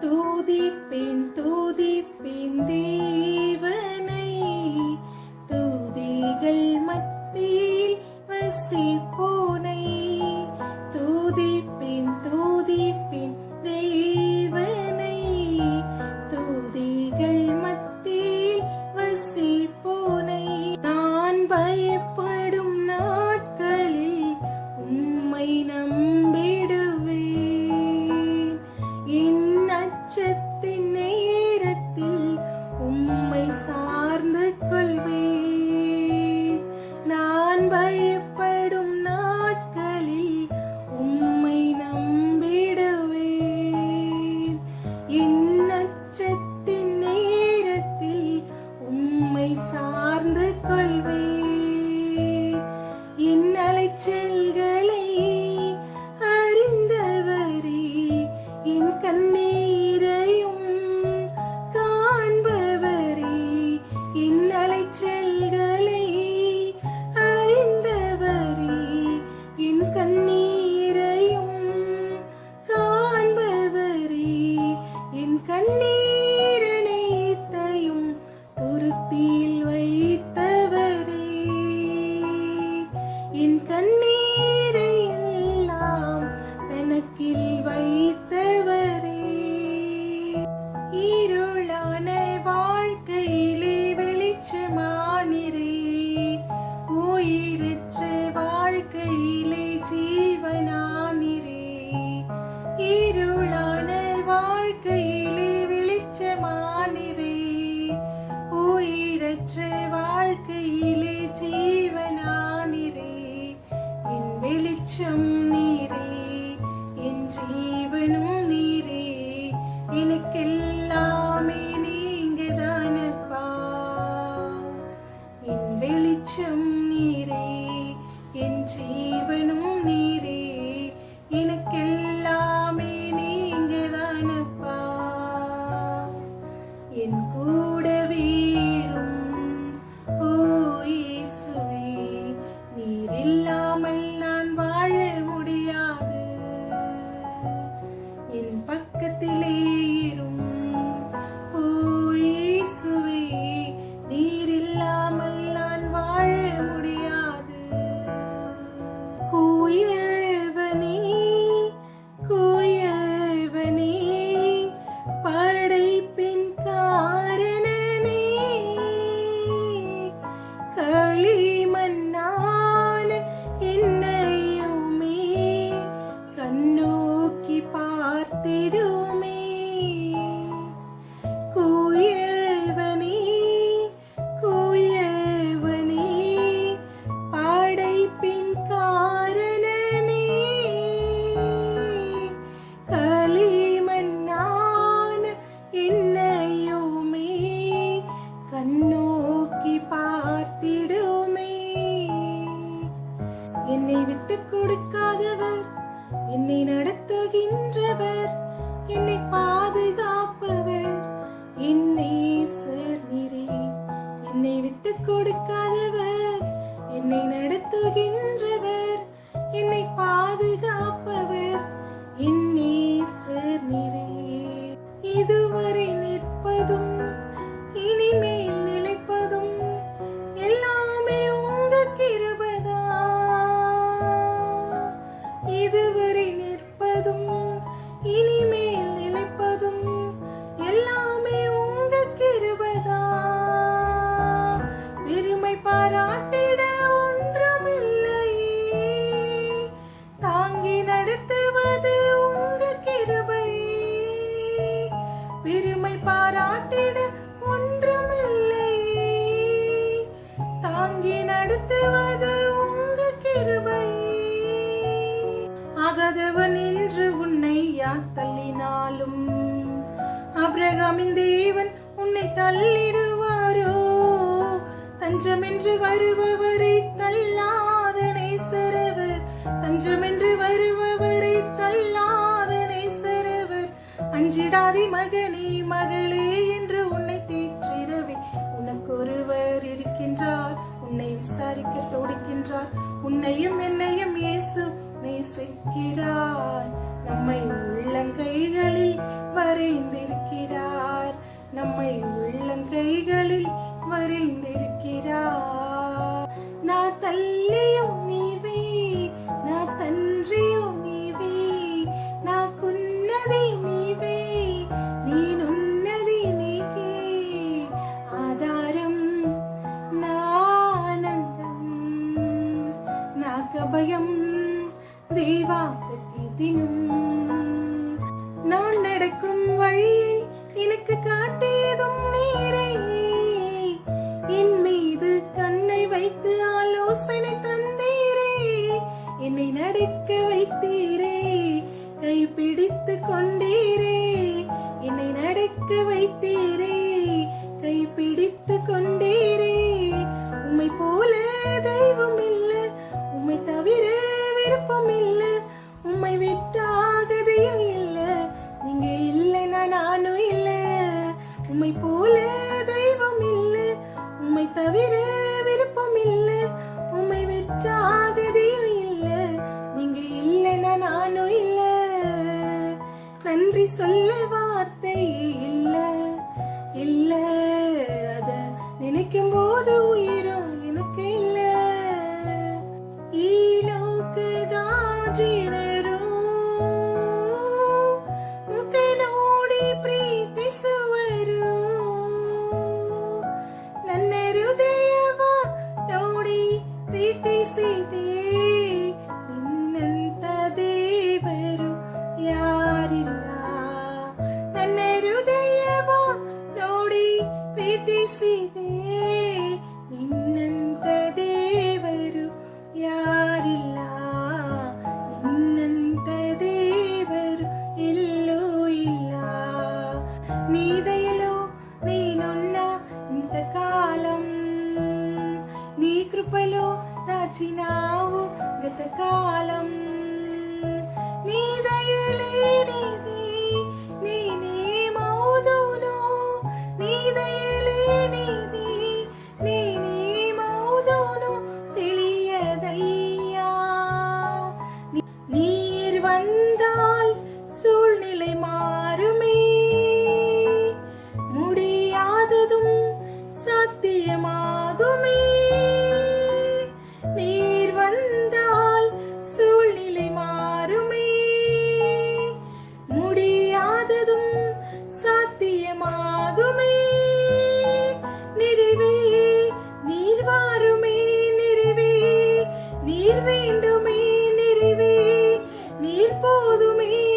தூதிப்பேன் தூதிப்பேன் தேவனை தூதிகள் மத்திய watching. por ti. 我。கொடுக்காதவர். என்னை நடத்துகின்றவர். என்னை தள்ளினாலும் அப்ரகாமின் தேவன் உன்னை தள்ளிடுவாரோ? தஞ்சமென்று வருபவரை தள்ளாத நேசரவர் தஞ்சமென்று வருபவரை தள்ளாத நேசரவர் அஞ்சிடாதி மகனே மகளே என்று உன்னை தேற்றிடவி. உனக்கு ஒருவர் இருக்கின்றார் உன்னை விசாரிக்க தொடுக்கின்றார். உன்னையும் என்னையும் இயேசு நேசிக்கிறார். நம்மை நம்மை உள்ளங்கைகளில் வரைந்திருக்கிறார். நான் தள்ளி வைத்து ஆலோசனை தந்தீரே. என்னை நடக்க வைத்தீரே. கை பிடித்து கொண்டீரே. என்னை நடக்க வைத்தீரே. கை பிடித்து கொண்டீரே. உம்மை போல தெய்வம் இல்ல. உம்மை தவிர விருப்பம் இல்ல. உம்மை விட்டாகதையும் இல்ல. நீங்க இல்லைன்னா நானும் இல்ல. உம்மை போல தெய்வம் இல்ல. உம்மை தவிர చేశావు గతకాలం. నీ దయలేనిది నేనే வேண்டுமே நிறைவே. நீர் போதுமே